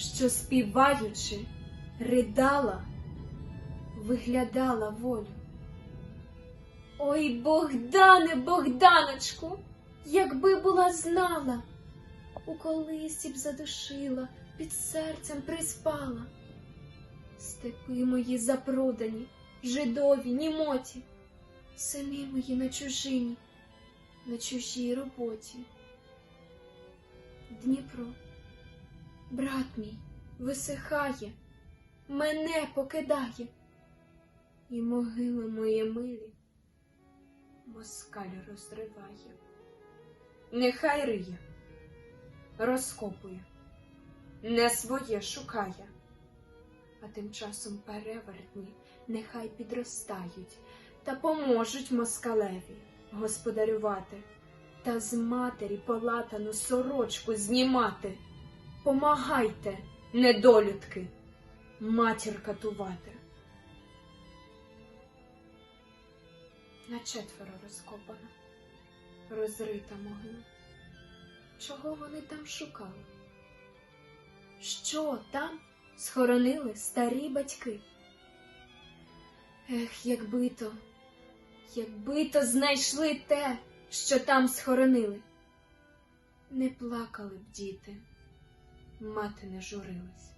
що співаючи ридала, виглядала волю. Ой, Богдане, Богданочку, якби була знала, у колисі б задушила, під серцем приспала. Степи мої запрудані, жидові, німоті, сини мої на чужині, на чужій роботі. Дніпро, брат мій, висихає, мене покидає, і могили мої милі москаль розриває. Нехай риє, розкопує, не своє шукає, а тим часом перевертні нехай підростають та поможуть москалеві господарювати та з матері полатану сорочку знімати. Помагайте, недолюдки, матір катувати. На четверо розкопана, розрита могила. Чого вони там шукали? Що там схоронили старі батьки? Ех, якби то, якби то знайшли те, що там схоронили. Не плакали б діти, мати не журилась.